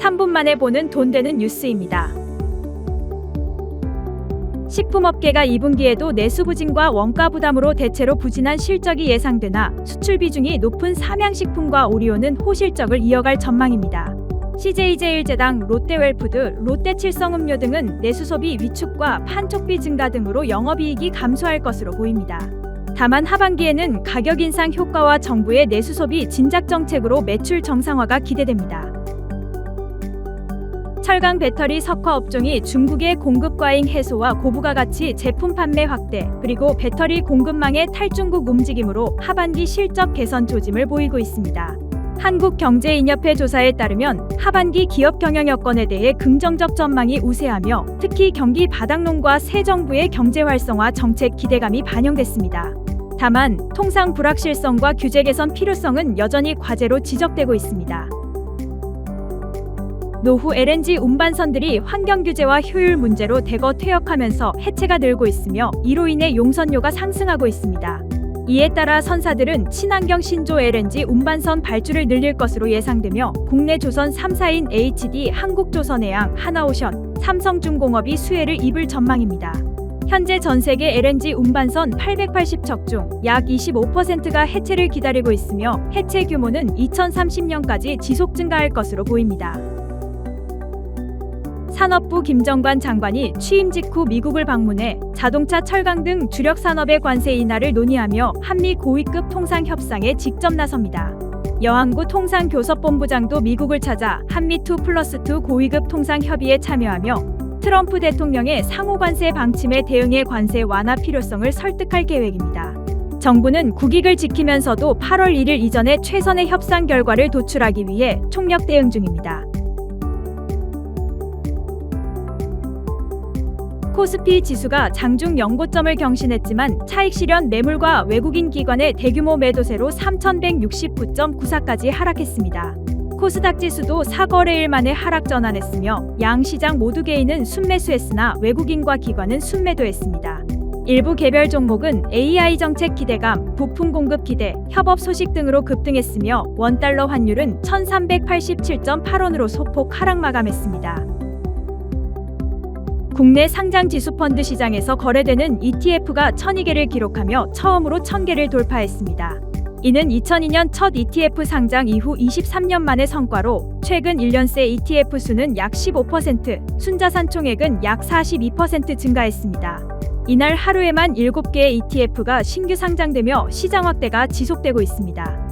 3분 만에 보는 돈 되는 뉴스입니다. 식품업계가 2분기에도 내수 부진과 원가 부담으로 대체로 부진한 실적이 예상되나 수출 비중이 높은 삼양식품과 오리온은 호실적을 이어갈 전망입니다. CJ제일제당, 롯데웰푸드, 롯데칠성음료 등은 내수 소비 위축과 판촉비 증가 등으로 영업이익이 감소할 것으로 보입니다. 다만 하반기에는 가격 인상 효과와 정부의 내수 소비 진작 정책으로 매출 정상화가 기대됩니다. 철강 배터리 석화 업종이 중국의 공급 과잉 해소와 고부가 가치 제품 판매 확대, 그리고 배터리 공급망의 탈중국 움직임으로 하반기 실적 개선 조짐을 보이고 있습니다. 한국경제인협회 조사에 따르면 하반기 기업 경영 여건에 대해 긍정적 전망이 우세하며 특히 경기 바닥론과 새 정부의 경제 활성화 정책 기대감이 반영됐습니다. 다만 통상 불확실성과 규제 개선 필요성은 여전히 과제로 지적되고 있습니다. 노후 LNG 운반선들이 환경 규제와 효율 문제로 대거 퇴역하면서 해체가 늘고 있으며 이로 인해 용선료가 상승하고 있습니다. 이에 따라 선사들은 친환경 신조 LNG 운반선 발주를 늘릴 것으로 예상되며 국내 조선 3사인 HD, 한국조선해양, 하나오션, 삼성중공업이 수혜를 입을 전망입니다. 현재 전 세계 LNG 운반선 880척 중 약 25%가 해체를 기다리고 있으며 해체 규모는 2030년까지 지속 증가할 것으로 보입니다. 산업부 김정관 장관이 취임 직후 미국을 방문해 자동차, 철강 등 주력 산업의 관세 인하를 논의하며 한미 고위급 통상 협상에 직접 나섭니다. 여항구 통상교섭본부장도 미국을 찾아 한미 2 플러스 2 고위급 통상 협의에 참여하며 트럼프 대통령의 상호 관세 방침에 대응해 관세 완화 필요성을 설득할 계획입니다. 정부는 국익을 지키면서도 8월 1일 이전에 최선의 협상 결과를 도출하기 위해 총력 대응 중입니다. 코스피 지수가 장중 연고점을 경신했지만 차익 실현 매물과 외국인 기관의 대규모 매도세로 3,169.94까지 하락했습니다. 코스닥 지수도 4거래일 만에 하락 전환했으며 양 시장 모두 개인은 순매수했으나 외국인과 기관은 순매도했습니다. 일부 개별 종목은 AI 정책 기대감, 부품 공급 기대, 협업 소식 등으로 급등했으며 원달러 환율은 1,387.8원으로 소폭 하락 마감했습니다. 국내 상장 지수 펀드 시장에서 거래되는 ETF가 1,002개를 기록하며 처음으로 1,000개를 돌파했습니다. 이는 2002년 첫 ETF 상장 이후 23년 만의 성과로 최근 1년 새 ETF 수는 약 15%, 순자산 총액은 약 42% 증가했습니다. 이날 하루에만 7개의 ETF가 신규 상장되며 시장 확대가 지속되고 있습니다.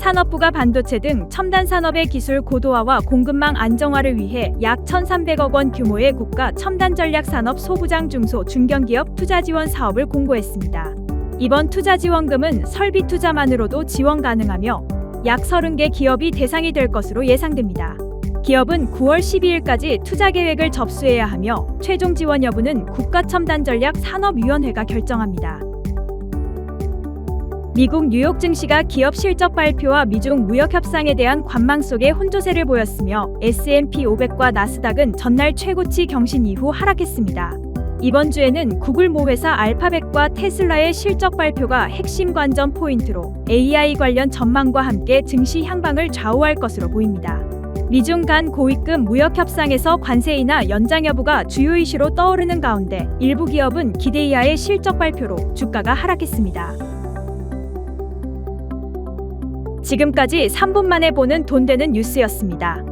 산업부가 반도체 등 첨단 산업의 기술 고도화와 공급망 안정화를 위해 약 1,300억 원 규모의 국가 첨단 전략 산업 소부장 중소 중견기업 투자 지원 사업을 공고했습니다. 이번 투자 지원금은 설비 투자만으로도 지원 가능하며 약 30개 기업이 대상이 될 것으로 예상됩니다. 기업은 9월 12일까지 투자 계획을 접수해야 하며 최종 지원 여부는 국가첨단전략 산업위원회가 결정합니다. 미국 뉴욕 증시가 기업 실적 발표와 미중 무역 협상에 대한 관망 속에 혼조세를 보였으며 S&P 500과 나스닥은 전날 최고치 경신 이후 하락했습니다. 이번 주에는 구글 모회사 알파벳과 테슬라의 실적 발표가 핵심 관전 포인트로 AI 관련 전망과 함께 증시 향방을 좌우할 것으로 보입니다. 미중 간 고위급 무역 협상에서 관세 인하 연장 여부가 주요 이슈로 떠오르는 가운데 일부 기업은 기대 이하의 실적 발표로 주가가 하락했습니다. 지금까지 3분 만에 보는 돈 되는 뉴스였습니다.